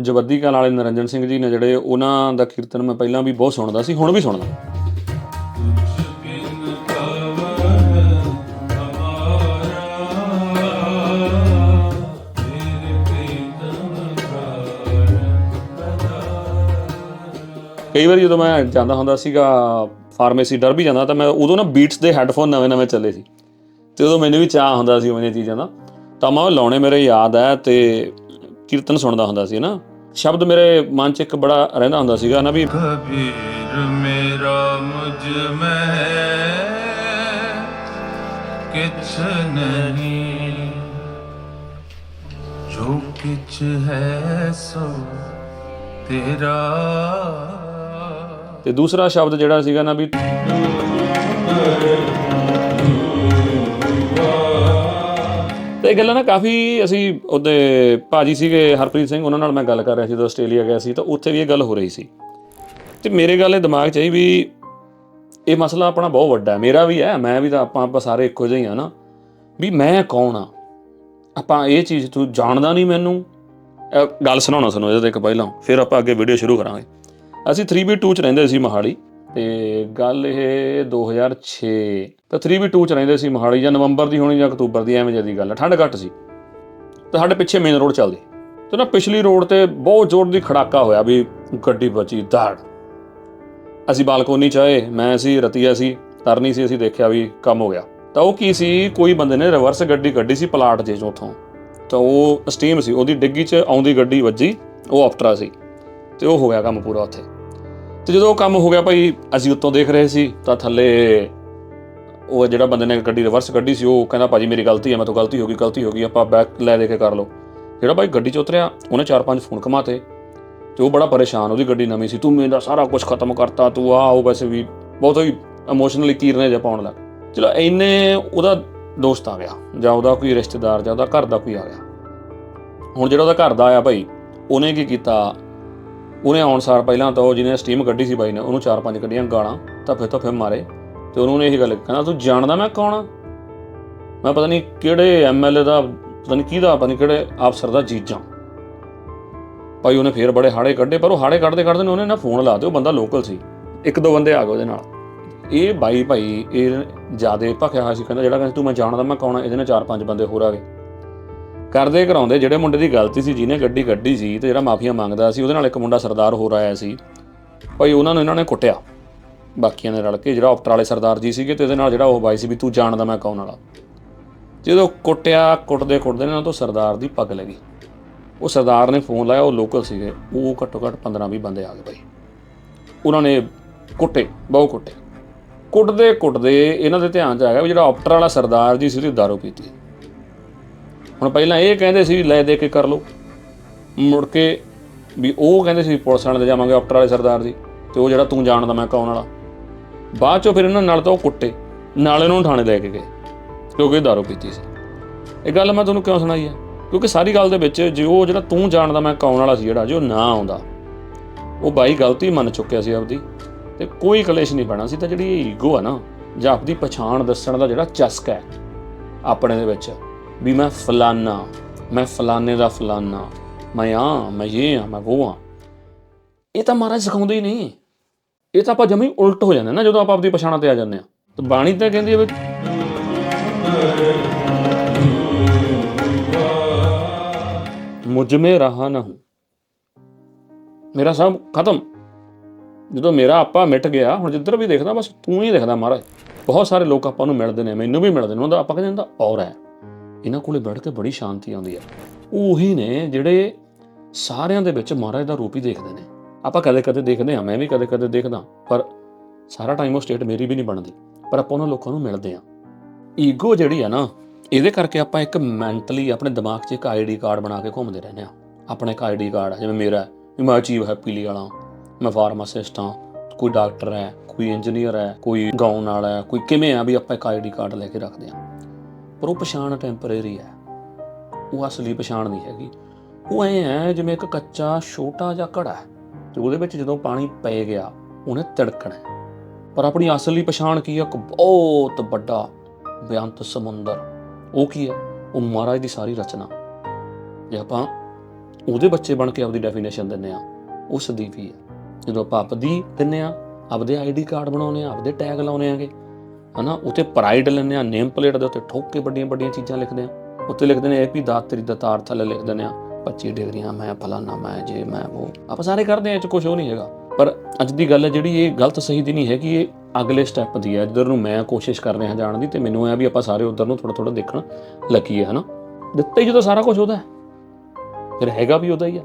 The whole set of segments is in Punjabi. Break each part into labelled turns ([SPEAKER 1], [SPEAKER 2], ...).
[SPEAKER 1] ਜਵੱਦੀ ਕਾਲ ਵਾਲੇ ਨਰਿੰਜਨ ਸਿੰਘ ਜੀ ਨੇ ਜਿਹੜੇ ਉਹਨਾਂ ਦਾ ਕੀਰਤਨ ਮੈਂ ਪਹਿਲਾਂ ਵੀ ਬਹੁਤ ਸੁਣਦਾ ਸੀ, ਹੁਣ ਵੀ ਸੁਣਦਾ। ਕਈ ਵਾਰੀ ਜਦੋਂ ਮੈਂ ਜਾਂਦਾ ਹੁੰਦਾ ਸੀਗਾ, ਫਾਰਮੇਸੀ ਡਰ ਵੀ ਜਾਂਦਾ ਤਾਂ ਮੈਂ ਉਦੋਂ ਨਾ ਬੀਟਸ ਦੇ ਹੈੱਡਫੋਨ ਨਵੇਂ-ਨਵੇਂ ਚੱਲੇ ਸੀ। ਤੇ ਉਦੋਂ ਮੈਨੂੰ ਵੀ ਚਾਹ ਹੁੰਦਾ ਸੀ ਉਹਨਾਂ ਚੀਜ਼ਾਂ ਦਾ। ਤਾਂ ਮੈਂ ਉਹ ਲਾਉਣੇ ਮੇਰੇ ਯਾਦ ਹੈ ਤੇ ਕੀਰਤਨ ਸੁਣਦਾ ਹੁੰਦਾ ਸੀ ਨਾ ਸ਼ਬਦ ਮੇਰੇ ਮਨ 'ਚ ਇੱਕ ਬੜਾ ਰਹਿੰਦਾ ਹੁੰਦਾ ਸੀਗਾ ਨਾ ਵੀ
[SPEAKER 2] ਕਬੀਰ ਮੇਰਾ ਮੁਝ ਮੈਂ ਕਿਛ ਨਹੀਂ। ਜੋ ਕਿਛ ਹੈ ਸੋ ਤੇਰਾ।
[SPEAKER 1] ਤੇ ਦੂਸਰਾ ਸ਼ਬਦ ਜਿਹੜਾ ਸੀਗਾ ਨਾ ਵੀ ਤੇ ਇਹ ਗੱਲਾਂ ਨਾ ਕਾਫੀ ਅਸੀਂ ਉਹਦੇ ਭਾਜੀ ਸੀਗੇ, ਹਰਪ੍ਰੀਤ ਸਿੰਘ, ਉਹਨਾਂ ਨਾਲ ਮੈਂ ਗੱਲ ਕਰ ਰਿਹਾ ਸੀ, ਜਦੋਂ ਆਸਟ੍ਰੇਲੀਆ ਗਿਆ ਸੀ, ਤਾਂ ਉੱਥੇ ਵੀ ਇਹ ਗੱਲ ਹੋ ਰਹੀ ਸੀ। ਤੇ ਮੇਰੇ ਗੱਲ ਇਹ ਦਿਮਾਗ 'ਚ ਆਈ ਵੀ ਇਹ ਮਸਲਾ ਆਪਣਾ ਬਹੁਤ ਵੱਡਾ ਹੈ, ਮੇਰਾ ਵੀ ਹੈ, ਮੈਂ ਵੀ ਤਾਂ ਆਪਾਂ ਆਪਾਂ ਸਾਰੇ ਇੱਕੋ ਜਿਹੇ ਹੀ ਆ ਨਾ। ਵੀ ਮੈਂ ਕੌਣ ਆ? ਆਪਾਂ ਇਹ ਚੀਜ਼ ਤੂੰ ਜਾਣਦਾ ਨਹੀਂ ਮੈਨੂੰ? ਗੱਲ ਸੁਣਾਉਣਾ ਸੁਣੋ ਇਹਦੇ ਤੇ ਇੱਕ ਪਹਿਲਾਂ, ਫਿਰ ਆਪਾਂ ਅੱਗੇ ਵੀਡੀਓ ਸ਼ੁਰੂ ਕਰਾਂਗੇ। ਅਸੀਂ 3B2 ਚ ਰਹਿੰਦੇ ਸੀ ਮੋਹਾਲੀ। ਤੇ ਗੱਲ ਇਹ 2006 ਤਾਂ 3B2 ਚ ਰਹਿੰਦੇ ਸੀ ਮੋਹਾਲੀ, ਜਾਂ ਨਵੰਬਰ ਦੀ ਹੋਣੀ ਜਾਂ ਅਕਤੂਬਰ ਦੀ, ਐਵੇਂ ਜਿਹੀ ਗੱਲ ਹੈ ਠੰਡ ਘੱਟ ਸੀ। ਤਾਂ ਸਾਡੇ ਪਿੱਛੇ ਮੇਨ ਰੋਡ ਚੱਲਦੀ। ਤੇ ਨਾ ਪਿਛਲੀ ਰੋਡ ਤੇ ਬਹੁਤ ਜ਼ੋਰ ਦੀ ਖੜਾਕਾ ਹੋਇਆ ਵੀ ਗੱਡੀ ਬਚੀ, ਧੜ। ਅਸੀਂ ਬਾਲਕੋਨੀ ਚ ਆਏ, ਮੈਂ ਸੀ, ਰਤੀਆ ਸੀ, ਤਰਨੀ ਸੀ, ਅਸੀਂ ਦੇਖਿਆ ਵੀ ਕੰਮ ਹੋ ਗਿਆ। ਤਾਂ ਉਹ ਕੀ ਸੀ, ਕੋਈ ਬੰਦੇ ਨੇ ਰਿਵਰਸ ਗੱਡੀ ਕੱਢੀ ਸੀ ਪਲਾਟ ਜੇ ਚੋਂ ਉੱਥੋਂ। ਤਾਂ ਉਹ ਸਟੀਮ ਸੀ, ਉਹਦੀ ਡਿੱਗੀ 'ਚ ਆਉਂਦੀ ਗੱਡੀ ਵੱਜੀ, ਉਹ ਆਫਟਰਾ ਸੀ। ਤੇ ਉਹ ਹੋ ਗਿਆ ਕੰਮ ਪੂਰਾ ਉੱਥੇ। ਤੇ ਜਦੋਂ ਉਹ ਕੰਮ ਹੋ ਗਿਆ ਭਾਈ, ਅਸੀਂ ਉੱਤੋਂ ਦੇਖ ਰਹੇ ਸੀ, ਤਾਂ ਥੱਲੇ ਉਹ ਜਿਹੜਾ ਬੰਦੇ ਨੇ ਗੱਡੀ ਰਿਵਰਸ ਕੱਢੀ ਸੀ, ਉਹ ਕਹਿੰਦਾ, ਭਾਜੀ, ਮੇਰੀ ਗਲਤੀ ਹੈ, ਮੈਂ ਤੋਂ ਗਲਤੀ ਹੋ ਗਈ, ਗਲਤੀ ਹੋ ਗਈ, ਆਪਾਂ ਬੈਕ ਲੈ ਦੇ ਕੇ ਕਰ ਲਓ। ਜਿਹੜਾ ਭਾਈ ਗੱਡੀ 'ਚ ਉਤਰਿਆ, ਉਹਨੇ ਚਾਰ ਪੰਜ ਫੋਨ ਘਮਾਤੇ ਤੇ ਉਹ ਬੜਾ ਪਰੇਸ਼ਾਨ, ਉਹਦੀ ਗੱਡੀ ਨਵੀਂ ਸੀ, ਤੂੰ ਮੇਰਾ ਸਾਰਾ ਕੁਝ ਖਤਮ ਕਰਤਾ, ਤੂੰ ਆ, ਉਹ ਵੈਸੇ ਵੀ ਬਹੁਤ ਹੀ ਇਮੋਸ਼ਨਲੀ ਕੀਰਨੇ ਜਿਹਾ ਪਾਉਣ ਲੱਗ ਚਲੋ, ਇੰਨੇ ਉਹਦਾ ਦੋਸਤ ਆ ਗਿਆ, ਜਾਂ ਉਹਦਾ ਕੋਈ ਰਿਸ਼ਤੇਦਾਰ, ਜਾਂ ਉਹਦਾ ਘਰ ਦਾ ਕੋਈ ਆ ਗਿਆ। ਹੁਣ ਜਿਹੜਾ ਉਹਦਾ ਘਰ ਦਾ ਆਇਆ ਭਾਈ, ਉਹਨੇ ਕੀ ਕੀਤਾ? ਉਹਨੇ ਆਉਣ ਸਾਰ ਪਹਿਲਾਂ ਤਾਂ ਉਹ ਜਿਹਨੇ ਸਟੀਮ ਕੱਢੀ ਸੀ ਬਾਈ ਨੇ, ਉਹਨੂੰ ਚਾਰ ਪੰਜ ਕੱਢੀਆਂ ਗਾਲਾਂ, ਤਾਂ ਫਿਰ ਤਾਂ ਫਿਰ ਮਾਰੇ। ਤੇ ਉਹਨੂੰ ਇਹੀ ਗੱਲ ਕਹਿੰਦਾ ਤੂੰ ਜਾਣਦਾ ਮੈਂ ਕੌਣ ਆ? ਮੈਂ ਪਤਾ ਨਹੀਂ ਕਿਹੜੇ ਐਮਐਲਏ ਦਾ, ਪਤਾ ਨਹੀਂ ਕਿਹਦਾ, ਪਤਾ ਨਹੀਂ ਕਿਹੜੇ ਅਫਸਰ ਦਾ ਜੀਜਾਂ ਭਾਈ ਉਹਨੇ ਫੇਰ ਬੜੇ ਹਾੜੇ ਕੱਢੇ, ਪਰ ਉਹ ਹਾੜੇ ਕੱਢਦੇ ਕੱਢਦੇ ਨੇ ਉਹਨੇ ਨਾ ਫੋਨ ਲਾ ਤੇ ਉਹ ਬੰਦਾ ਲੋਕਲ ਸੀ। ਇੱਕ ਦੋ ਬੰਦੇ ਆ ਗਏ ਉਹਦੇ ਨਾਲ। ਇਹ ਬਾਈ ਭਾਈ, ਇਹ ਜਿਆਦੇ ਭਖਿਆ ਹੋਇਆ ਸੀ, ਕਹਿੰਦਾ ਜਿਹੜਾ ਕਹਿੰਦਾ ਤੂੰ ਮੈਂ ਜਾਣਦਾ ਮੈਂ ਕੌਣ ਆ, ਇਹਦੇ ਨਾਲ ਚਾਰ ਪੰਜ ਬੰਦੇ ਹੋਰ ਆ ਗਏ। ਕਰਦੇ ਕਰਾਉਂਦੇ, ਜਿਹੜੇ ਮੁੰਡੇ ਦੀ ਗਲਤੀ ਸੀ, ਜਿਹਨੇ ਗੱਡੀ ਕੱਢੀ ਸੀ ਤੇ ਜਿਹੜਾ ਮਾਫੀਆ ਮੰਗਦਾ ਸੀ, ਉਹਦੇ ਨਾਲ ਇੱਕ ਮੁੰਡਾ ਸਰਦਾਰ ਹੋਰ ਆਇਆ ਸੀ। ਭਾਈ ਉਹਨਾਂ ਨੂੰ ਇਹਨਾਂ ਨੇ ਕੁੱਟਿਆ। ਬਾਕੀਆਂ ਨੇ ਰਲ ਕੇ ਜਿਹੜਾ ਆਫਟਰ ਵਾਲੇ ਸਰਦਾਰ ਜੀ ਸੀਗੇ ਤੇ ਉਹਦੇ ਨਾਲ ਜਿਹੜਾ ਉਹ ਬਾਈ ਸੀ ਵੀ ਤੂੰ ਜਾਣਦਾ ਮੈਂ ਕੌਣ ਵਾਲਾ। ਜਦੋਂ ਕੁੱਟਿਆ, ਕੁੱਟਦੇ ਕੁੱਟਦੇ ਨੇ ਉਹਨਾਂ ਤੋਂ ਸਰਦਾਰ ਦੀ ਪੱਗ ਲੱਗੀ। ਉਹ ਸਰਦਾਰ ਨੇ ਫੋਨ ਲਾਇਆ, ਉਹ ਲੋਕਲ ਸੀਗੇ। ਉਹ ਘੱਟੋ ਘੱਟ 15 20 ਬੰਦੇ ਆ ਗਏ ਭਾਈ ਉਹਨਾਂ ਨੇ ਕੁੱਟੇ ਬਹੁ ਕੁੱਟੇ। ਕੁੱਟਦੇ ਕੁੱਟਦੇ ਇਹਨਾਂ ਦੇ ਧਿਆਨ 'ਚ ਆ ਗਿਆ ਵੀ ਜਿਹੜਾ ਆਫਟਰ ਵਾਲਾ ਸਰਦਾਰ ਜੀ ਸੀ, ਉਹਦੀ ਦਾਰੂ ਪੀਤੀ। ਹੁਣ ਪਹਿਲਾਂ ਇਹ ਕਹਿੰਦੇ ਸੀ, ਲੈ ਦੇ ਕੇ ਕਰ ਲਓ। ਮੁੜ ਕੇ ਵੀ ਉਹ ਕਹਿੰਦੇ ਸੀ, ਪੁਲਿਸ ਵਾਲੇ ਦੇ ਜਾਵਾਂਗੇ, ਆਫਟਰ ਵਾਲੇ ਸਰਦਾਰ ਜੀ। ਤੇ ਉਹ ਜਿਹੜਾ ਤੂੰ ਜਾਣਦਾ ਮੈਂ ਕੌਣ ਵਾਲਾ। ਬਾਅਦ ਚੋਂ ਫਿਰ ਇਹਨਾਂ ਨਾਲ ਤਾਂ ਉਹ ਕੁੱਟੇ। ਨਾਲ ਇਹਨਾਂ ਨੂੰ ਥਾਣੇ ਲੈ ਕੇ ਗਏ, ਕਿਉਂਕਿ ਦਾਰੂ ਪੀਤੀ ਸੀ। ਇਹ ਗੱਲ ਮੈਂ ਤੁਹਾਨੂੰ ਕਿਉਂ ਸੁਣਾਈ ਹੈ? ਕਿਉਂਕਿ ਸਾਰੀ ਗੱਲ ਦੇ ਵਿੱਚ ਜੇ ਉਹ ਜਿਹੜਾ ਤੂੰ ਜਾਣਦਾ ਮੈਂ ਕੌਣ ਵਾਲਾ ਸੀ ਜਿਹੜਾ, ਜੇ ਉਹ ਨਾ ਆਉਂਦਾ, ਉਹ ਬਾਈ ਗਲਤੀ ਮੰਨ ਚੁੱਕਿਆ ਸੀ ਆਪਦੀ। ਤੇ ਕੋਈ ਕਲੇਸ਼ ਨਹੀਂ ਪੈਣਾ ਸੀ, ਤਾਂ ਜਿਹੜੀ ਈਗੋ ਆ ਨਾ, ਜਾਂ ਆਪਦੀ ਪਛਾਣ ਦੱਸਣ ਦਾ ਜਿਹੜਾ ਚਸਕ ਹੈ, ਆਪਣੇ ਦੇ ਵਿੱਚ। ਵੀ ਮੈਂ ਫਲਾਨਾ, ਮੈਂ ਫਲਾਨੇ ਦਾ ਫਲਾਨਾ। ਮੈਂ ਆ, ਮੈਂ ਇਹ ਆ, ਮੈਂ ਉਹ ਆ। ਇਹ ਤਾਂ ਮਹਾਰਾਜ ਸਿਖਾਉਂਦੇ ਹੀ ਨਹੀਂ। ਇਹ ਤਾਂ ਆਪਾਂ ਜਮੀ ਉਲਟ ਹੋ ਜਾਂਦੇ ਨਾ, ਜਦੋਂ ਆਪਾਂ ਆਪਦੀ ਪਛਾਣ ਤੇ ਆ ਜਾਂਦੇ ਆ। ਤੇ ਬਾਣੀ ਤਾਂ ਕਹਿੰਦੀ ਹੈ ਵੀ ਮੁਝ ਮੇ ਰਹਾ ਨਾ ਮੇਰਾ ਸਭ ਖਤਮ। ਜਦੋਂ ਮੇਰਾ ਆਪਾ ਮਿਟ ਗਿਆ, ਹੁਣ ਜਿੱਧਰ ਵੀ ਦੇਖਦਾ, ਬਸ ਤੂੰ ਹੀ ਦੇਖਦਾ ਮਹਾਰਾਜ। ਬਹੁਤ ਸਾਰੇ ਲੋਕ ਆਪਾਂ ਨੂੰ ਮਿਲਦੇ ਨੇ, ਮੈਨੂੰ ਵੀ ਮਿਲਦੇ ਨੇ ਉਹਦਾ ਆਪਾਂ ਕਹਿੰਦੇ ਹੁੰਦਾ ਔਰ ਹੈ। ਇਹਨਾਂ ਕੋਲੇ ਬੈਠ ਕੇ ਬੜੀ ਸ਼ਾਂਤੀ ਆਉਂਦੀ ਹੈ। ਉਹੀ ਨੇ ਜਿਹੜੇ ਸਾਰਿਆਂ ਦੇ ਵਿੱਚ ਮਹਾਰਾਜ ਦਾ ਰੂਪ ਹੀ ਦੇਖਦੇ ਨੇ। ਆਪਾਂ ਕਦੇ ਕਦੇ ਦੇਖਦੇ ਹਾਂ ਮੈਂ ਵੀ ਕਦੇ ਕਦੇ ਦੇਖਦਾ ਪਰ ਸਾਰਾ ਟਾਈਮ ਉਹ ਸਟੇਟ ਮੇਰੀ ਵੀ ਨਹੀਂ ਬਣਦੀ। ਪਰ ਆਪਾਂ ਉਹਨਾਂ ਲੋਕਾਂ ਨੂੰ ਮਿਲਦੇ ਹਾਂ। ਈਗੋ ਜਿਹੜੀ ਆ ਨਾ ਇਹਦੇ ਕਰਕੇ ਆਪਾਂ ਇੱਕ ਮੈਂਟਲੀ ਆਪਣੇ ਦਿਮਾਗ 'ਚ ਇੱਕ ਆਈਡੀ ਕਾਰਡ ਬਣਾ ਕੇ ਘੁੰਮਦੇ ਰਹਿੰਦੇ ਆ ਆਪਣਾ ਇੱਕ ਆਈਡੀ ਕਾਰਡ ਆ, ਜਿਵੇਂ ਮੇਰਾ ਮੈਂ ਅਚੀਵ ਹੈਪੀਲੀ ਵਾਲਾ ਮੈਂ ਫਾਰਮਾਸਿਸਟ ਹਾਂ ਕੋਈ ਡਾਕਟਰ ਹੈ ਕੋਈ ਇੰਜੀਨੀਅਰ ਹੈ ਕੋਈ ਗਾਉਣ ਵਾਲਾ ਹੈ ਕੋਈ ਕਿਵੇਂ ਆ ਵੀ ਆਪਾਂ ਇੱਕ ਆਈਡੀ ਕਾਰਡ ਲੈ ਕੇ ਰੱਖਦੇ ਆ ਪਰ ਉਹ ਪਛਾਣ ਟੈਂਪਰੇਰੀ ਹੈ। ਉਹ ਅਸਲੀ ਪਛਾਣ ਨਹੀਂ ਹੈਗੀ। ਉਹ ਐ ਹੈ ਜਿਵੇਂ ਇੱਕ ਕੱਚਾ, ਛੋਟਾ ਜਿਹਾ ਘੜਾ ਹੈ ਤੇ ਉਹਦੇ ਵਿੱਚ ਜਦੋਂ ਪਾਣੀ ਪੈ ਗਿਆ, ਉਹਨੇ ਤਿੜਕਣਾ ਪਰ ਆਪਣੀ ਅਸਲੀ ਪਛਾਣ ਕੀ ਹੈ? ਇੱਕ ਬਹੁਤ ਵੱਡਾ ਬੇਅੰਤ ਸਮੁੰਦਰ। ਉਹ ਕੀ ਹੈ? ਉਹ ਮਹਾਰਾਜ ਦੀ ਸਾਰੀ ਰਚਨਾ। ਜੇ ਆਪਾਂ ਉਹਦੇ ਬੱਚੇ ਬਣ ਕੇ ਆਪਦੀ ਡੈਫੀਨੇਸ਼ਨ ਦਿੰਨੇ ਆ ਉਹ ਸਦੀਵੀ ਹੈ। ਜਦੋਂ ਆਪਾਂ ਆਪਦੀ ਦਿੰਨੇ ਆ ਆਪਦੇ ਆਈਡੀ ਕਾਰਡ ਬਣਾਉਨੇ ਆ ਆਪਦੇ ਟੈਗ ਲਾਉਨੇ ਆਗੇ ਹਨਾ ਉੱਤੇ ਪ੍ਰਾਈਡ ਲੈਂਦੇ ਆ ਨੇਮ ਪਲੇਟ ਦੇ ਉੱਤੇ ਠੋਕ ਕੇ ਵੱਡੀਆਂ ਵੱਡੀਆਂ ਚੀਜ਼ਾਂ ਲਿਖਦੇ ਆ ਉੱਤੇ ਲਿਖਦੇ ਨੇ ਏਪੀ ਦਾਤ ਤੇਰੀ ਦਤਾਰ ਥੱਲੇ ਲਿਖ ਦਿੰਦੇ ਆ 25 ਡਿਗਰੀਆਂ, ਮੈਂ ਫਲਾਨਾ, ਮੈਂ ਜੇ, ਮੈਂ ਉਹ ਆਪਾਂ ਸਾਰੇ ਕਰਦੇ ਆ ਇਹ ਚ ਕੁਝ ਉਹ ਨਹੀਂ ਹੈਗਾ। ਪਰ ਅੱਜ ਦੀ ਗੱਲ ਹੈ, ਜਿਹੜੀ ਇਹ ਗਲਤ ਸਹੀ ਦੀ ਨਹੀਂ ਹੈ ਕਿ ਇਹ ਅਗਲੇ ਸਟੈਪ ਦੀ ਹੈ। ਜਿੱਧਰ ਨੂੰ ਮੈਂ ਕੋਸ਼ਿਸ਼ ਕਰ ਰਿਹਾ ਜਾਣ ਦੀ ਤੇ ਮੈਨੂੰ ਇਹ ਵੀ ਆਪਾਂ ਸਾਰੇ ਉਧਰ ਨੂੰ ਥੋੜਾ ਥੋੜਾ ਦੇਖਣ ਲੱਗੀ ਹੈ, ਹਨਾ। ਦਿੱਤਾ ਹੀ ਜਦੋਂ ਸਾਰਾ ਕੁਝ ਉਹਦਾ ਫਿਰ ਹੈਗਾ ਵੀ ਉਹਦਾ ਹੀ ਆ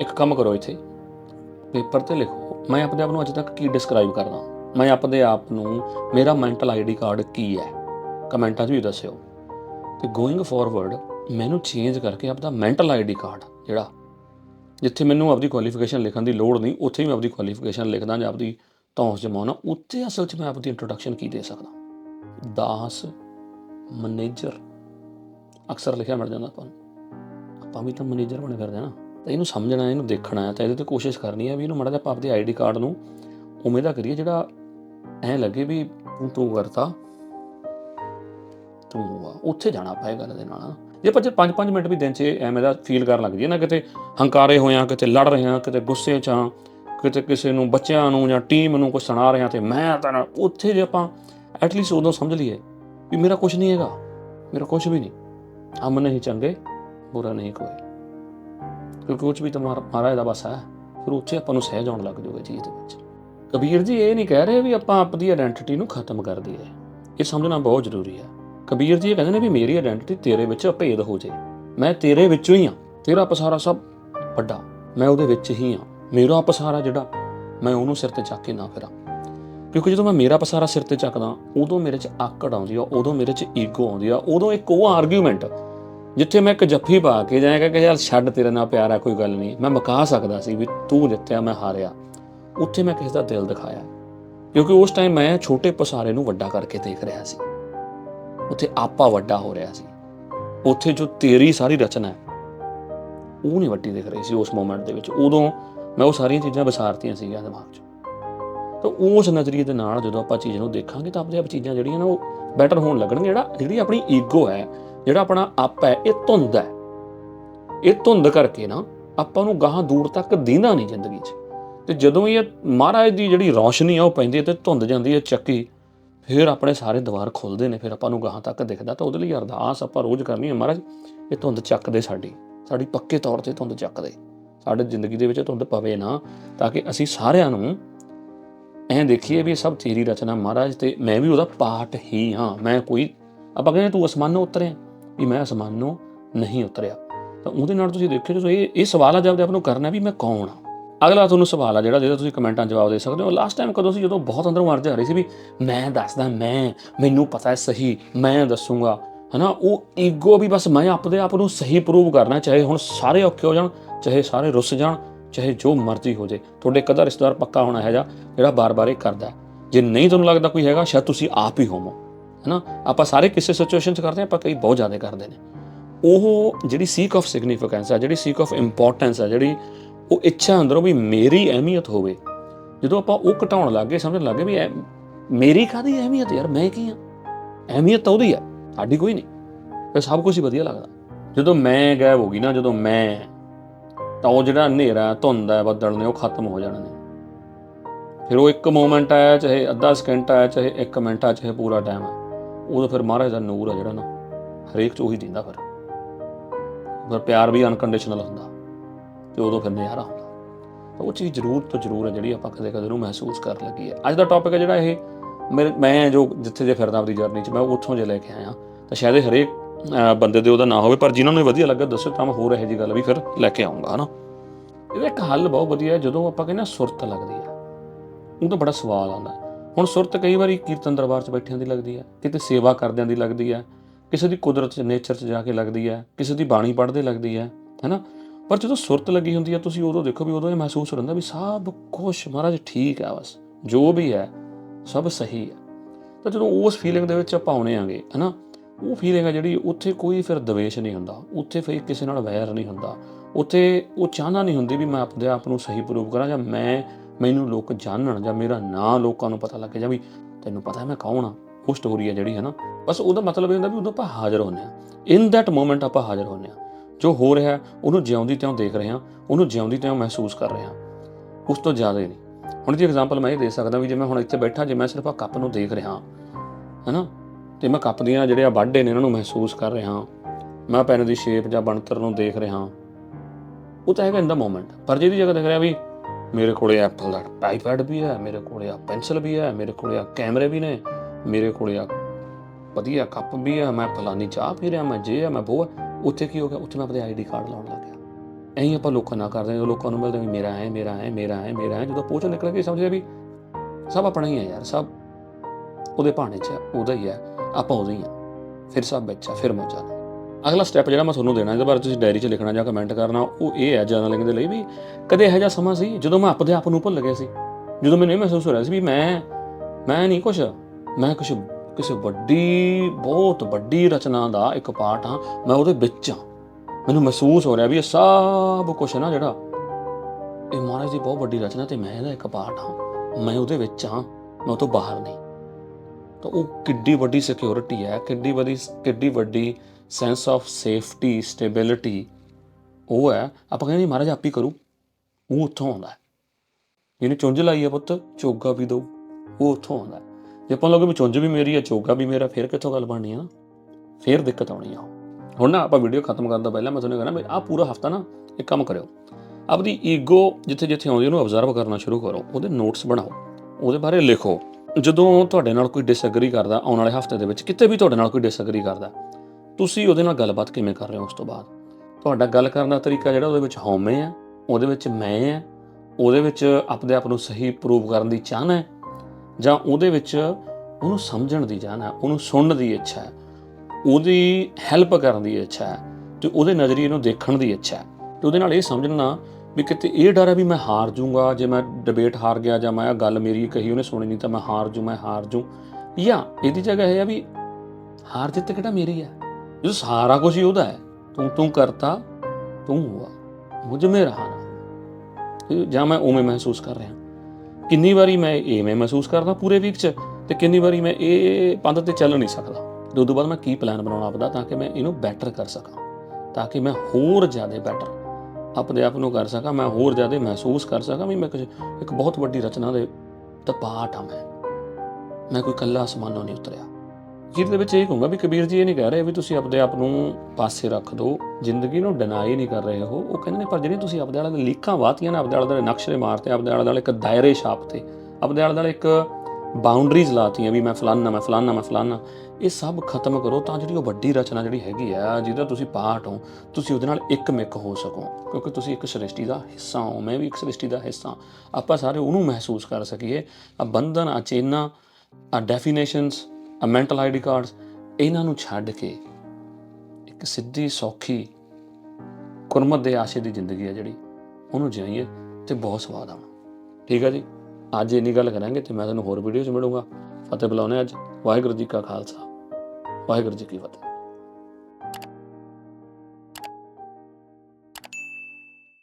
[SPEAKER 1] ਇੱਕ ਕੰਮ ਕਰੋ ਇੱਥੇ, ਪੇਪਰ ਤੇ ਲਿਖੋ। ਮੈਂ ਆਪਣੇ ਆਪ ਨੂੰ ਅੱਜ ਤੱਕ ਕੀ ਡਿਸਕ੍ਰਾਈਬ ਕਰਦਾ ਮੈਂ ਆਪਣੇ ਆਪ ਨੂੰ, ਮੇਰਾ ਮੈਂਟਲ ਆਈਡੀ ਕਾਰਡ ਕੀ ਹੈ? ਕਮੈਂਟਾਂ 'ਚ ਵੀ ਦੱਸਿਓ। ਤੇ ਗੋਇੰਗ ਫਾਰਵਰਡ ਮੈਨੂੰ ਚੇਂਜ ਕਰਕੇ ਆਪਦਾ ਮੈਂਟਲ ਆਈਡੀ ਕਾਰਡ ਜਿਹੜਾ, ਜਿੱਥੇ ਮੈਨੂੰ ਆਪਦੀ ਕੁਆਲੀਫਿਕੇਸ਼ਨ ਲਿਖਣ ਦੀ ਲੋੜ ਨਹੀਂ, ਉੱਥੇ ਹੀ ਮੈਂ ਆਪਦੀ ਕੁਆਲੀਫਿਕੇਸ਼ਨ ਲਿਖਦਾ ਜਾਂ ਆਪਦੀ ਧੌਂਸ ਜਮਾਉਣਾ ਉੱਥੇ ਅਸਲ 'ਚ ਮੈਂ ਆਪਦੀ ਇੰਟਰੋਡਕਸ਼ਨ ਕੀ ਦੇ ਸਕਦਾ? ਦਾਸ ਮੈਨੇਜਰ ਅਕਸਰ ਲਿਖਿਆ ਮਿਲ ਜਾਂਦਾ ਆਪਾਂ ਨੂੰ ਆਪਾਂ ਵੀ ਤਾਂ ਮੈਨੇਜਰ ਬਣੇ ਕਰਦੇ ਹਾਂ ਨਾ, ਤਾਂ ਇਹਨੂੰ ਸਮਝਣਾ, ਇਹਨੂੰ ਦੇਖਣਾ ਹੈ ਤਾਂ ਇਹਦੇ ਤੇ ਕੋਸ਼ਿਸ਼ ਕਰਨੀ ਹੈ ਵੀ ਇਹਨੂੰ ਮਾੜਾ ਜਿਹਾ ਆਪਾਂ ਆਪਦੇ ਆਈਡੀ ਕਾਰਡ ਨੂੰ ਉਵੇਂ ਦਾ ਕਰੀਏ ਜਿਹੜਾ ਐਂ ਲੱਗੇ ਵੀ ਤੂੰ ਤੂੰ ਕਰਤਾ ਤੂੰ ਆ, ਉੱਥੇ ਜਾਣਾ ਪਏਗਾ ਗੱਲ ਦੇ ਨਾਲ। ਜੇ ਆਪਾਂ ਜੇ 5-5 ਮਿੰਟ ਵੀ ਦਿਨ 'ਚ ਐਵੇਂ ਦਾ ਫੀਲ ਕਰਨ ਲੱਗ ਜਾਈਏ ਨਾ, ਕਿਤੇ ਹੰਕਾਰੇ ਹੋਇਆਂ, ਕਿਤੇ ਲੜ ਰਹੇ ਹਾਂ, ਕਿਤੇ ਗੁੱਸੇ 'ਚ ਹਾਂ, ਕਿਤੇ ਕਿਸੇ ਨੂੰ, ਬੱਚਿਆਂ ਨੂੰ ਜਾਂ ਟੀਮ ਨੂੰ ਕੁਝ ਸੁਣਾ ਰਹੇ ਹਾਂ ਤੇ ਮੈਂ ਤਾਂ ਨਾ- ਉੱਥੇ ਜੇ ਆਪਾਂ ਐਟਲੀਸਟ ਉਦੋਂ ਸਮਝ ਲਈਏ ਵੀ ਮੇਰਾ ਕੁਝ ਨਹੀਂ ਹੈਗਾ। ਮੇਰਾ ਕੁਝ ਵੀ ਨਹੀਂ। ਹਮ ਨਹੀਂ ਚੰਗੇ, ਬੁਰਾ ਨਹੀਂ ਕੋਈ। ਕਿਉਂਕਿ ਉਹ 'ਚ ਵੀ ਤਾਂ ਮਹਾਰਾਜ ਦਾ ਬਸ ਹੈ। ਫਿਰ ਉੱਥੇ ਆਪਾਂ ਨੂੰ ਸਹਿਜ ਆਉਣ ਲੱਗ ਜਾਊਗਾ ਚੀਜ਼ ਦੇ ਵਿੱਚ। ਕਬੀਰ ਜੀ, ਇਹ ਨਹੀਂ ਕਹਿ ਰਹੇ ਵੀ ਆਪਾਂ ਆਪਦੀ ਆਇਡੈਂਟੀਟੀ ਨੂੰ ਖਤਮ ਕਰ ਦਈਏ। ਇਹ ਸਮਝਣਾ ਬਹੁਤ ਜ਼ਰੂਰੀ ਹੈ। ਕਬੀਰ ਜੀ ਇਹ ਕਹਿੰਦੇ ਨੇ ਵੀ ਮੇਰੀ ਆਇਡੈਂਟੀਟੀ ਤੇਰੇ ਵਿੱਚ ਅਭੇਦ ਹੋ ਜੇ ਮੈਂ ਤੇਰੇ ਵਿੱਚੋਂ ਹੀ ਆ ਤੇਰਾ ਪਸਾਰਾ ਸਭ ਵੱਡਾ। ਮੈਂ ਉਹਦੇ ਵਿੱਚ ਹੀ ਆ ਮੇਰਾ ਪਸਾਰਾ ਜਿਹੜਾ, ਮੈਂ ਉਹਨੂੰ ਸਿਰ ਤੇ ਚੱਕ ਕੇ ਨਾ ਫਿਰਾਂ। ਕਿਉਂਕਿ ਜਦੋਂ ਮੈਂ ਮੇਰਾ ਪਸਾਰਾ ਸਿਰ ਤੇ ਚੱਕਦਾ, ਉਦੋਂ ਮੇਰੇ 'ਚ ਆਕੜ ਆਉਂਦੀ ਆ, ਉਦੋਂ ਮੇਰੇ 'ਚ ਈਗੋ ਆਉਂਦੀ ਆ, ਉਦੋਂ ਇੱਕ ਉਹ ਆਰਗੂਮੈਂਟ ਜਿੱਥੇ ਮੈਂ ਇੱਕ ਜੱਫੀ ਪਾ ਕੇ ਜਾਏਗਾ ਕਿ ਯਾਰ ਛੱਡ ਤੇਰੇ ਨਾਲ ਪਿਆਰ ਆ, ਕੋਈ ਗੱਲ ਨਹੀਂ। ਮੈਂ ਮਕਾ ਸਕਦਾ ਸੀ ਵੀ ਤੂੰ ਜਿੱਤਿਆ, ਮੈਂ ਹਾਰਿਆ। ਉੱਥੇ ਮੈਂ ਕਿਸੇ ਦਾ ਦਿਲ ਦਿਖਾਇਆ। ਕਿਉਂਕਿ ਉਸ ਟਾਈਮ ਮੈਂ ਛੋਟੇ ਪਸਾਰੇ ਨੂੰ ਵੱਡਾ ਕਰਕੇ ਦੇਖ ਰਿਹਾ ਸੀ। ਉੱਥੇ ਆਪਾ ਵੱਡਾ ਹੋ ਰਿਹਾ ਸੀ। ਉੱਥੇ ਜੋ ਤੇਰੀ ਸਾਰੀ ਰਚਨਾ ਹੈ, ਉਹ ਨਹੀਂ ਵੱਡੀ ਦਿਖ ਰਹੀ ਸੀ ਉਸ ਮੂਮੈਂਟ ਦੇ ਵਿੱਚ। ਉਦੋਂ ਮੈਂ ਉਹ ਸਾਰੀਆਂ ਚੀਜ਼ਾਂ ਵਿਸਾਰਤੀਆਂ ਸੀਗੀਆਂ ਦਿਮਾਗ 'ਚ। ਤਾਂ ਉਸ ਨਜ਼ਰੀਏ ਦੇ ਨਾਲ ਜਦੋਂ ਆਪਾਂ ਚੀਜ਼ ਨੂੰ ਦੇਖਾਂਗੇ ਤਾਂ ਆਪਣੇ ਆਪ ਚੀਜ਼ਾਂ ਜਿਹੜੀਆਂ ਨਾ ਉਹ ਬੈਟਰ ਹੋਣ ਲੱਗਣਗੇ ਜਿਹੜਾ, ਜਿਹੜੀ ਆਪਣੀ ਈਗੋ ਹੈ, ਜਿਹੜਾ ਆਪਣਾ ਆਪ ਹੈ, ਇਹ ਧੁੰਦ ਹੈ। ਇਹ ਧੁੰਦ ਕਰਕੇ ਨਾ ਆਪਾਂ ਨੂੰ ਗਾਹਾਂ ਦੂਰ ਤੱਕ ਦੀਂਦਾ ਨਹੀਂ ਜ਼ਿੰਦਗੀ 'ਚ। ਤੇ ਜਦੋਂ ਇਹ ਮਹਾਰਾਜ ਦੀ ਜਿਹੜੀ ਰੌਸ਼ਨੀ ਆ ਉਹ ਪੈਂਦੀ ਹੈ ਤੇ ਧੁੰਦ ਜਾਂਦੀ ਹੈ, ਚੱਕੀ, ਫਿਰ ਆਪਣੇ ਸਾਰੇ ਦਵਾਰ ਖੁੱਲਦੇ ਨੇ, ਫਿਰ ਆਪਾਂ ਨੂੰ ਗਾਹਾਂ ਤੱਕ ਦਿਖਦਾ, ਤਾਂ ਉਹਦੇ ਲਈ ਅਰਦਾਸ ਆਪਾਂ ਰੋਜ਼ ਕਰਨੀ ਹੈ, ਮਹਾਰਾਜ, ਇਹ ਧੁੰਦ ਚੱਕਦੇ ਸਾਡੀ ਸਾਡੀ ਪੱਕੇ ਤੌਰ ਤੇ ਧੁੰਦ ਚੱਕਦੇ, ਸਾਡੇ ਜ਼ਿੰਦਗੀ ਦੇ ਵਿੱਚ ਧੁੰਦ ਪਵੇ ਨਾ, ਤਾਂ ਕਿ ਅਸੀਂ ਸਾਰਿਆਂ ਨੂੰ ਐਂ ਦੇਖੀਏ ਵੀ ਇਹ ਸਭ ਤੇਰੀ ਰਚਨਾ ਮਹਾਰਾਜ, ਤੇ ਮੈਂ ਵੀ ਉਹਦਾ ਪਾਠ ਹੀ ਹਾਂ, ਮੈਂ ਕੋਈ, ਆਪਾਂ ਕਹਿੰਦੇ ਤੂੰ ਅਸਮਾਨੋਂ ਉਤਰਿਆ, ਵੀ ਮੈਂ ਅਸਮਾਨੋਂ ਨਹੀਂ ਉਤਰਿਆ, ਤਾਂ ਉਹਦੇ ਨਾਲ ਤੁਸੀਂ ਦੇਖਿਓ, ਜਦੋਂ ਇਹ ਇਹ ਸਵਾਲ ਆ ਜਦ ਆਪ ਨੂੰ ਕਰਨਾ ਵੀ ਮੈਂ ਕੌਣ ਆ ਅਗਲਾ ਤੁਹਾਨੂੰ ਸਵਾਲ ਆ ਜਿਹੜਾ ਜਿਹਦਾ ਤੁਸੀਂ ਕਮੈਂਟਾਂ ਜਵਾਬ ਦੇ ਸਕਦੇ ਹੋ। ਲਾਸਟ ਟਾਈਮ ਕਦੋਂ ਸੀ? ਜਦੋਂ ਬਹੁਤ ਅੰਦਰੋਂ ਮਰ ਜਾ ਰਹੀ ਸੀ ਵੀ ਮੈਂ ਦੱਸਦਾ, ਮੈਂ, ਮੈਨੂੰ ਪਤਾ ਹੈ ਸਹੀ, ਮੈਂ ਦੱਸੂਗਾ। ਹਨਾ? ਉਹ ਈਗੋ ਵੀ ਬਸ ਮੈਂ ਆਪਦੇ ਆਪ ਨੂੰ ਸਹੀ ਪ੍ਰੂਵ ਕਰਨਾ, ਚਾਹੇ ਹੁਣ ਸਾਰੇ ਔਖੇ ਹੋ ਜਾਣ, ਚਾਹੇ ਸਾਰੇ ਰੁੱਸ ਜਾਣ, ਚਾਹੇ ਜੋ ਮਰਜ਼ੀ ਹੋ ਜੇ। ਤੁਹਾਡੇ ਕਦਾ ਰਿਸ਼ਤੇਦਾਰ ਪੱਕਾ ਹੋਣਾ ਹੈ ਜਾਂ ਜਿਹੜਾ ਬਾਰ-ਬਾਰ ਇਹ ਕਰਦਾ ਜੇ ਨਹੀਂ ਤੁਹਾਨੂੰ ਲੱਗਦਾ ਕੋਈ ਹੈਗਾ, ਸ਼ਾਇਦ ਤੁਸੀਂ ਆਪ ਹੀ ਹੋਵੋ। ਹਨਾ? ਆਪਾਂ ਸਾਰੇ ਕਿਸੇ ਸਿਚੁਏਸ਼ਨ 'ਚ ਕਰਦੇ ਹਾਂ, ਆਪਾਂ ਕਈ ਬਹੁਤ ਜ਼ਿਆਦਾ ਕਰਦੇ ਨੇ। ਉਹ ਜਿਹੜੀ ਸੀਕ ਆਫ ਸਿਗਨੀਫਿਕੈਂਸ ਆ, ਜਿਹੜੀ ਸੀਕ ਆਫ ਇੰਪੋਰਟੈਂਸ ਹੈ ਜਿਹੜੀ ਉਹ ਇੱਛਾ ਅੰਦਰੋਂ ਵੀ ਮੇਰੀ ਅਹਿਮੀਅਤ ਹੋਵੇ। ਜਦੋਂ ਆਪਾਂ ਉਹ ਘਟਾਉਣ ਲੱਗੇ ਸਮਝਣ ਲੱਗੇ ਵੀ ਇਹ ਮੇਰੀ ਕਾਦੀ ਅਹਿਮੀਅਤ ਯਾਰ? ਮੈਂ ਕੀ ਆ? ਅਹਿਮੀਅਤ ਤਾਂ ਉਹਦੀ ਆ, ਸਾਡੀ ਕੋਈ ਨਹੀਂ। ਫਿਰ ਸਭ ਕੁਝ ਹੀ ਵਧੀਆ ਲੱਗਦਾ। ਜਦੋਂ ਮੈਂ ਗਾਇਬ ਹੋ ਗਈ ਨਾ, ਜਦੋਂ ਮੈਂ, ਤਾਂ ਉਹ ਜਿਹੜਾ ਹਨੇਰਾ, ਧੁੰਦ ਹੈ ਬੱਦਲ ਨੇ, ਉਹ ਖਤਮ ਹੋ ਜਾਣੇ ਨੇ। ਫਿਰ ਉਹ ਇੱਕ ਮੂਮੈਂਟ ਆਇਆ ਚਾਹੇ ਅੱਧਾ ਸਕਿੰਟ ਆਇਆ ਚਾਹੇ 1 ਮਿੰਟ ਆ, ਚਾਹੇ ਪੂਰਾ ਟਾਈਮ ਆ। ਉਦੋਂ ਫਿਰ ਮਹਾਰਾਜ ਦਾ ਨੂਰ ਆ ਜਿਹੜਾ ਨਾ, ਹਰੇਕ ਚ ਉਹੀ ਦਿੰਦਾ ਫਿਰ। ਫਿਰ ਪਿਆਰ ਵੀ ਅਨਕੰਡੀਸ਼ਨਲ ਹੁੰਦਾ। ਤੇ ਉਦੋਂ ਫਿਰ ਨਜ਼ਾਰਾ ਹੁੰਦਾ ਤਾਂ ਉਹ ਚੀਜ਼ ਜ਼ਰੂਰ ਤੋਂ ਜ਼ਰੂਰ ਹੈ ਜਿਹੜੀ ਆਪਾਂ ਕਦੇ ਕਦੇ ਨੂੰ ਮਹਿਸੂਸ ਕਰਨ ਲੱਗੀ ਹੈ। ਅੱਜ ਦਾ ਟੌਪਿਕ ਹੈ ਜਿਹੜਾ ਇਹ, ਮੇਰੇ, ਮੈਂ ਜੋ ਜਿੱਥੇ ਜੇ ਫਿਰਦਾ ਆਪਣੀ ਜਰਨੀ 'ਚ, ਮੈਂ ਉੱਥੋਂ ਜੇ ਲੈ ਕੇ ਆਇਆ। ਤਾਂ ਸ਼ਾਇਦ ਇਹ ਹਰੇਕ ਬੰਦੇ ਦੇ ਉਹਦਾ ਨਾ ਹੋਵੇ, ਪਰ ਜਿਨ੍ਹਾਂ ਨੂੰ ਵਧੀਆ ਲੱਗਾ, ਦੱਸੋ ਤਾਂ ਮੈਂ ਹੋਰ ਇਹੋ ਜੀ ਗੱਲ ਵੀ ਫਿਰ ਲੈ ਕੇ ਆਉਂਗਾ, ਹਨਾ? ਇਹਦਾ ਇੱਕ ਹੱਲ ਬਹੁਤ ਵਧੀਆ ਹੈ, ਜਦੋਂ ਆਪਾਂ ਕਹਿੰਦੇ ਸੁਰਤ ਲੱਗਦੀ ਹੈ। ਉਹ ਤਾਂ ਬੜਾ ਸਵਾਦ ਆਉਂਦਾ ਹੁਣ ਸੁਰਤ ਕਈ ਵਾਰੀ ਕੀਰਤਨ ਦਰਬਾਰ 'ਚ ਬੈਠਿਆਂ ਦੀ ਲੱਗਦੀ ਹੈ, ਕਿਤੇ ਸੇਵਾ ਕਰਦਿਆਂ ਦੀ ਲੱਗਦੀ ਹੈ, ਕਿਸੇ ਦੀ ਕੁਦਰਤ 'ਚ ਨੇਚਰ 'ਚ ਜਾ ਕੇ ਲੱਗਦੀ ਹੈ, ਕਿਸੇ ਦੀ ਬਾਣੀ ਪੜ੍ਹਦੇ ਲੱਗਦੀ ਹੈ, ਹੈਨਾ? ਪਰ ਜਦੋਂ ਸੁਰਤ ਲੱਗੀ ਹੁੰਦੀ ਹੈ ਤੁਸੀਂ ਉਦੋਂ ਦੇਖੋ ਵੀ ਉਦੋਂ ਇਹ ਮਹਿਸੂਸ ਹੁੰਦਾ ਵੀ ਸਭ ਕੁਝ ਮਹਾਰਾਜ ਠੀਕ ਹੈ ਬਸ। ਜੋ ਵੀ ਹੈ, ਸਭ ਸਹੀ ਹੈ ਤਾਂ ਜਦੋਂ ਉਸ ਫੀਲਿੰਗ ਦੇ ਵਿੱਚ ਆਪਾਂ ਆਉਣੇ ਆਂਗੇ, ਹਨਾ, ਉਹ ਫੀਲਿੰਗ ਹੈ ਜਿਹੜੀ ਉੱਥੇ ਕੋਈ ਫਿਰ ਦਵੇਸ਼ ਨਹੀਂ ਹੁੰਦਾ। ਉੱਥੇ ਫਿਰ ਕਿਸੇ ਨਾਲ ਵੈਰ ਨਹੀਂ ਹੁੰਦਾ। ਉੱਥੇ ਉਹ ਚਾਹਨਾ ਨਹੀਂ ਹੁੰਦੀ ਵੀ ਮੈਂ ਆਪਣੇ ਆਪ ਨੂੰ ਸਹੀ ਪ੍ਰੂਵ ਕਰਾਂ ਜਾਂ ਮੈਂ ਮੈਨੂੰ ਲੋਕ ਜਾਣਨ ਜਾਂ ਮੇਰਾ ਨਾਂ ਲੋਕਾਂ ਨੂੰ ਪਤਾ ਲੱਗੇ ਜਾਂ ਵੀ ਤੈਨੂੰ ਪਤਾ ਹੈ ਮੈਂ ਕੌਣ ਆ? ਉਹ ਸਟੋਰੀ ਹੈ ਜਿਹੜੀ ਹੈ ਨਾ ਬਸ ਉਹਦਾ ਮਤਲਬ ਇਹ ਹੁੰਦਾ ਵੀ ਉਦੋਂ ਆਪਾਂ ਹਾਜ਼ਰ ਹੁੰਦੇ ਆ। ਇਨ ਦੈਟ ਮੂਮੈਂਟ ਆਪਾਂ ਹਾਜ਼ਰ ਹੁੰਦੇ ਆ। ਜੋ ਹੋ ਰਿਹਾ ਉਹਨੂੰ ਜਿਉਂਦੀ ਤਿਉਂ ਦੇਖ ਰਿਹਾ, ਉਹਨੂੰ ਜਿਉਂਦੀ ਤਿਉਂ ਮਹਿਸੂਸ ਕਰ ਰਿਹਾ। ਉਸ ਤੋਂ ਜ਼ਿਆਦਾ ਨਹੀਂ। ਹੁਣ ਜੀ ਐਗਜ਼ਾਮਪਲ ਮੈਂ ਇਹ ਦੇ ਸਕਦਾ ਵੀ ਜੇ ਮੈਂ ਹੁਣ ਇੱਥੇ ਬੈਠਾ, ਜੇ ਮੈਂ ਸਿਰਫ ਆ ਕੱਪ ਨੂੰ ਦੇਖ ਰਿਹਾ, ਹੈਨਾ? ਤੇ ਮੈਂ ਕੱਪ ਦੀਆਂ ਜਿਹੜੇ ਆ ਵਾਢੇ ਨੇ ਇਹਨਾਂ ਨੂੰ ਮਹਿਸੂਸ ਕਰ ਰਿਹਾ, ਮੈਂ ਪੈਨ ਦੀ ਸ਼ੇਪ ਜਾਂ ਬਣਤਰ ਨੂੰ ਦੇਖ ਰਿਹਾ, ਉਹ ਤਾਂ ਹੈਗਾ ਇਨ ਦਾ ਮੋਮੈਂਟ ਪਰ ਜਿਹਦੀ ਜਗ੍ਹਾ ਦੇਖ ਰਿਹਾ ਵੀ ਮੇਰੇ ਕੋਲੇ ਐਪਲ ਦਾ ਟਾਈਪੈਡ ਵੀ ਹੈ, ਮੇਰੇ ਕੋਲੇ ਆ ਪੈਨਸਲ ਵੀ ਹੈ, ਮੇਰੇ ਕੋਲੇ ਆ ਕੈਮਰੇ ਵੀ ਨੇ, ਮੇਰੇ ਕੋਲੇ ਆ ਵਧੀਆ ਕੱਪ ਵੀ ਹੈ, ਮੈਂ ਫਲਾਨੀ ਚਾਹ ਪੀ ਰਿਹਾ, ਮੈਂ ਜੇ ਆ, ਮੈਂ ਉਹ ਆ। ਉੱਥੇ ਕੀ ਹੋ ਗਿਆ? ਉੱਥੇ ਮੈਂ ਆਪਣੇ ਆਈਡੀ ਕਾਰਡ ਲਾਉਣ ਲੱਗ ਗਿਆ। ਐਂ ਆਪਾਂ ਲੋਕਾਂ ਨਾਲ ਕਰਦੇ ਹਾਂ ਲੋਕਾਂ ਨੂੰ ਮਿਲਦੇ ਵੀ ਮੇਰਾ ਹੈ ਮੇਰਾ ਹੈ ਮੇਰਾ ਹੈ ਮੇਰਾ ਹੈ ਜਦੋਂ ਪੋਚੋ ਨਿਕਲ ਕੇ ਸਮਝਿਆ ਵੀ ਸਭ ਆਪਣਾ ਹੀ ਹੈ ਯਾਰ ਸਭ ਉਹਦੇ ਭਾਣੇ 'ਚ ਹੈ, ਉਹਦਾ ਹੀ ਹੈ ਆਪਾਂ ਉਹਦੇ ਹੀ ਆ। ਫਿਰ ਸਭ ਵਿੱਚ ਫਿਰ ਮੌਜਾ ਨੇ। ਅਗਲਾ ਸਟੈਪ ਜਿਹੜਾ ਮੈਂ ਤੁਹਾਨੂੰ ਦੇਣਾ ਇਹਦੇ ਬਾਰੇ ਤੁਸੀਂ ਡਾਇਰੀ 'ਚ ਲਿਖਣਾ ਜਾਂ ਕਮੈਂਟ ਕਰਨਾ ਉਹ ਇਹ ਹੈ ਜਰਨਲਿੰਗ ਦੇ ਲਈ ਵੀ ਕਦੇ ਇਹੋ ਜਿਹਾ ਸਮਾਂ ਸੀ ਜਦੋਂ ਮੈਂ ਆਪਣੇ ਆਪ ਨੂੰ ਭੁੱਲ ਗਿਆ ਸੀ? ਜਦੋਂ ਮੈਨੂੰ ਇਹ ਮਹਿਸੂਸ ਹੋ ਰਿਹਾ ਸੀ ਵੀ ਮੈਂ ਮੈਂ ਨਹੀਂ ਕੁਛ ਮੈਂ ਕੁਛ ਕਿਸੇ ਵੱਡੀ, ਬਹੁਤ ਵੱਡੀ ਰਚਨਾ ਦਾ ਇੱਕ ਪਾਰਟ ਹਾਂ, ਮੈਂ ਉਹਦੇ ਵਿੱਚ ਹਾਂ। ਮੈਨੂੰ ਮਹਿਸੂਸ ਹੋ ਰਿਹਾ ਵੀ ਇਹ ਸਭ ਕੁਛ ਨਾ ਜਿਹੜਾ। ਇਹ ਮਹਾਰਾਜ ਦੀ ਬਹੁਤ ਵੱਡੀ ਰਚਨਾ ਤੇ ਮੈਂ ਇਹਦਾ ਇੱਕ ਪਾਰਟ ਹਾਂ। ਮੈਂ ਉਹਦੇ ਵਿੱਚ ਹਾਂ, ਮੈਂ ਉਹ ਤੋਂ ਬਾਹਰ ਨਹੀਂ। ਤਾਂ ਉਹ ਕਿੱਡੀ ਵੱਡੀ ਸਿਕਿਉਰਿਟੀ ਹੈ, ਕਿੱਡੀ ਵੱਡੀ ਕਿੱਡੀ ਵੱਡੀ ਸੈਂਸ ਆਫ ਸੇਫਟੀ ਸਟੇਬਿਲਿਟੀ ਉਹ ਹੈ। ਆਪਾਂ ਕਹਿੰਦੇ ਮਹਾਰਾਜ ਆਪ ਹੀ ਕਰੂ, ਉਹ ਉੱਥੋਂ ਆਉਂਦਾ ਜਿਹਨੇ ਚੁੰਝ ਲਾਈ ਹੈ ਪੁੱਤ ਚੋਗਾ ਵੀ ਦੋ, ਉਹ ਉੱਥੋਂ ਆਉਂਦਾ ਜੇ ਆਪਾਂ ਲੋਕ ਵੀ ਚੁੰਝ ਵੀ ਮੇਰੀ ਹੈ ਚੋਗਾ ਵੀ ਮੇਰਾ, ਫਿਰ ਕਿੱਥੋਂ ਗੱਲ ਬਣਨੀ ਆ? ਨਾ ਫਿਰ ਦਿੱਕਤ ਆਉਣੀ ਆ। ਹੁਣ ਨਾ ਆਪਾਂ ਵੀਡੀਓ ਖਤਮ ਕਰਨ ਤੋਂ ਪਹਿਲਾਂ ਮੈਂ ਤੁਹਾਨੂੰ ਕਹਿੰਦਾ ਵੀ ਆਹ ਪੂਰਾ ਹਫਤਾ ਨਾ ਇੱਕ ਕੰਮ ਕਰਿਓ। ਆਪਣੀ ਈਗੋ ਜਿੱਥੇ ਜਿੱਥੇ ਆਉਂਦੀ ਉਹਨੂੰ ਅਬਜ਼ਰਵ ਕਰਨਾ ਸ਼ੁਰੂ ਕਰੋ। ਉਹਦੇ ਨੋਟਸ ਬਣਾਓ। ਉਹਦੇ ਬਾਰੇ ਲਿਖੋ। ਜਦੋਂ ਤੁਹਾਡੇ ਨਾਲ ਕੋਈ ਡਿਸਐਗਰੀ ਕਰਦਾ, ਆਉਣ ਵਾਲੇ ਹਫ਼ਤੇ ਦੇ ਵਿੱਚ ਕਿਤੇ ਵੀ ਤੁਹਾਡੇ ਨਾਲ ਕੋਈ ਡਿਸਐਗਰੀ ਕਰਦਾ, ਤੁਸੀਂ ਉਹਦੇ ਨਾਲ ਗੱਲਬਾਤ ਕਿਵੇਂ ਕਰ ਰਹੇ ਹੋ ਉਸ ਤੋਂ ਬਾਅਦ? ਤੁਹਾਡਾ ਗੱਲ ਕਰਨ ਦਾ ਤਰੀਕਾ ਜਿਹੜਾ ਉਹਦੇ ਵਿੱਚ ਹਉਮੈ ਹੈ ਉਹਦੇ ਵਿੱਚ ਮੈਂ ਹੈ ਉਹਦੇ ਵਿੱਚ ਆਪਣੇ ਆਪ ਨੂੰ ਸਹੀ ਪ੍ਰੂਵ ਕਰਨ ਦੀ ਚਾਹਨਾ ਹੈ ਜਾਂ ਉਹਦੇ ਵਿੱਚ ਉਹਨੂੰ ਸਮਝਣ ਦੀ ਚਾਹਨਾ ਹੈ, ਉਹਨੂੰ ਸੁਣਨ ਦੀ ਇੱਛਾ ਹੈ, ਉਹਦੀ ਹੈਲਪ ਕਰਨ ਦੀ ਇੱਛਾ ਹੈ ਤੇ ਉਹਦੇ ਨਜ਼ਰੀਏ ਨੂੰ ਦੇਖਣ ਦੀ ਇੱਛਾ ਹੈ। ਤੇ ਉਹਦੇ ਨਾਲ ਇਹ ਸਮਝਣਾ ਵੀ ਕਿਤੇ ਇਹ ਡਰ ਹੈ ਵੀ ਮੈਂ ਹਾਰ ਜਾਊਂਗਾ ਜੇ ਮੈਂ ਡਿਬੇਟ ਹਾਰ ਗਿਆ ਜਾਂ ਮੈਂ ਇਹ ਗੱਲ ਮੇਰੀ ਕਹੀ ਉਹਨੇ ਸੁਣੀ ਨਹੀਂ ਤਾਂ ਮੈਂ ਹਾਰ ਜੂ, ਮੈਂ ਹਾਰ ਜੂ। ਜਾਂ ਇਹਦੀ ਜਗ੍ਹਾ ਇਹ ਹੈ ਵੀ ਹਾਰ ਜਿੱਤ ਕਿਹੜਾ ਮੇਰੀ ਹੈ? ਜੋ ਸਾਰਾ ਕੁਝ ਹੀ ਉਹਦਾ ਹੈ, ਤੂੰ ਤੂੰ ਕਰਤਾ, ਤੂੰ ਹੁਆ ਮੁਝ ਮੇ ਰਹਾ ਨਾ ਜਾਂ ਮੈਂ ਉਵੇਂ ਮਹਿਸੂਸ ਕਰ ਰਿਹਾ। ਕਿੰਨੀ ਵਾਰੀ ਮੈਂ ਇਵੇਂ ਮਹਿਸੂਸ ਕਰਦਾ ਪੂਰੇ ਵੀਕ 'ਚ ਤੇ ਕਿੰਨੀ ਵਾਰੀ ਮੈਂ ਇਹ ਪੰਧ ਤੇ ਚੱਲ ਨਹੀਂ ਸਕਦਾ। ਤੇ ਉਦੋਂ ਬਾਅਦ ਮੈਂ ਕੀ ਪਲਾਨ ਬਣਾਉਣਾ ਆਪਦਾ ਤਾਂ ਕਿ ਮੈਂ ਇਹਨੂੰ ਬੈਟਰ ਕਰ ਸਕਾਂ, ਤਾਂ ਕਿ ਮੈਂ ਹੋਰ ਜ਼ਿਆਦਾ ਬੈਟਰ ਆਪਣੇ ਆਪ ਨੂੰ ਕਰ ਸਕਾਂ, ਮੈਂ ਹੋਰ ਜ਼ਿਆਦਾ ਮਹਿਸੂਸ ਕਰ ਸਕਾਂ ਵੀ ਮੈਂ ਕੁਝ ਇੱਕ ਬਹੁਤ ਵੱਡੀ ਰਚਨਾ ਦੇ ਤਪਾਟ ਪਾਰਟ ਹਾਂ ਮੈਂ। ਮੈਂ ਕੋਈ ਕੱਲਾ ਅਸਮਾਨੋਂ ਨਹੀਂ ਉਤਰਿਆ। ਅਖੀਰ ਦੇ ਵਿੱਚ ਇਹ ਕਹੂੰਗਾ ਵੀ ਕਬੀਰ ਜੀ ਇਹ ਨਹੀਂ ਕਹਿ ਰਹੇ ਵੀ ਤੁਸੀਂ ਆਪਣੇ ਆਪ ਨੂੰ ਪਾਸੇ ਰੱਖ ਦਿਓ, ਜ਼ਿੰਦਗੀ ਨੂੰ ਡਿਨਾਈ ਨਹੀਂ ਕਰ ਰਹੇ ਹੋ ਉਹ ਕਹਿੰਦੇ ਨੇ, ਪਰ ਜਿਹੜੀਆਂ ਤੁਸੀਂ ਆਪਣੇ ਆਲੇ ਦੇ ਲੀਕਾਂ ਵਾਤੀਆਂ ਨੇ ਆਪਣੇ ਆਲੇ ਦੇ ਨਕਸ਼ੇ ਮਾਰਤੇ ਆਪਣੇ ਆਲੇ ਦੁਆਲੇ ਇੱਕ ਦਾਇਰੇ ਛਾਪਤੇ ਆਪਣੇ ਆਲੇ ਦੁਆਲੇ ਇੱਕ ਬਾਉਂਡਰੀਜ਼ ਲਾਤੀਆਂ ਵੀ ਮੈਂ ਫਲਾਨਾ ਮੈਂ ਫਲਾਨਾ ਮੈਂ ਫਲਾਨਾ, ਇਹ ਸਭ ਖਤਮ ਕਰੋ ਤਾਂ ਜਿਹੜੀ ਉਹ ਵੱਡੀ ਰਚਨਾ ਜਿਹੜੀ ਹੈਗੀ ਆ, ਜਿਹਦਾ ਤੁਸੀਂ ਪਾਰਟ ਹੋ, ਤੁਸੀਂ ਉਹਦੇ ਨਾਲ ਇੱਕ ਮਿਕ ਹੋ ਸਕੋ। ਕਿਉਂਕਿ ਤੁਸੀਂ ਇੱਕ ਸ੍ਰਿਸ਼ਟੀ ਦਾ ਹਿੱਸਾ ਹੋ, ਮੈਂ ਵੀ ਇੱਕ ਸ੍ਰਿਸ਼ਟੀ ਦਾ ਹਿੱਸਾ। ਆਪਾਂ ਸਾਰੇ ਉਹਨੂੰ ਮਹਿਸੂਸ ਕਰ ਸਕੀਏ। ਆ ਬੰਧਨ ਆ ਚੇਨਾ ਆ ਡੈਫੀਨੇਸ਼ਨਸ ਮੈਂਟਲ ਆਈਡੀ ਕਾਰਡਸ ਇਹਨਾਂ ਨੂੰ ਛੱਡ ਕੇ ਇੱਕ ਸਿੱਧੀ ਸੌਖੀ ਕੁਰਮਤ ਦੇ ਆਸ਼ੇ ਦੀ ਜ਼ਿੰਦਗੀ ਹੈ ਜਿਹੜੀ, ਉਹਨੂੰ ਜਿਈਏ ਤੇ ਬਹੁਤ ਸਵਾਦ ਆਉਣਾ ਠੀਕ ਆ ਜੀ? ਅੱਜ ਇੰਨੀ ਗੱਲ ਕਰਾਂਗੇ ਤੇ ਮੈਂ ਤੁਹਾਨੂੰ ਹੋਰ ਵੀਡੀਓ 'ਚ ਮਿਲੂੰਗਾ। ਫਤਿਹ ਬੁਲਾਉਣੇ ਅੱਜ। ਵਾਹਿਗੁਰੂ ਜੀ ਕਾ ਖਾਲਸਾ। ਵਾਹਿਗੁਰੂ ਜੀ ਕੀ ਫਤਿਹ।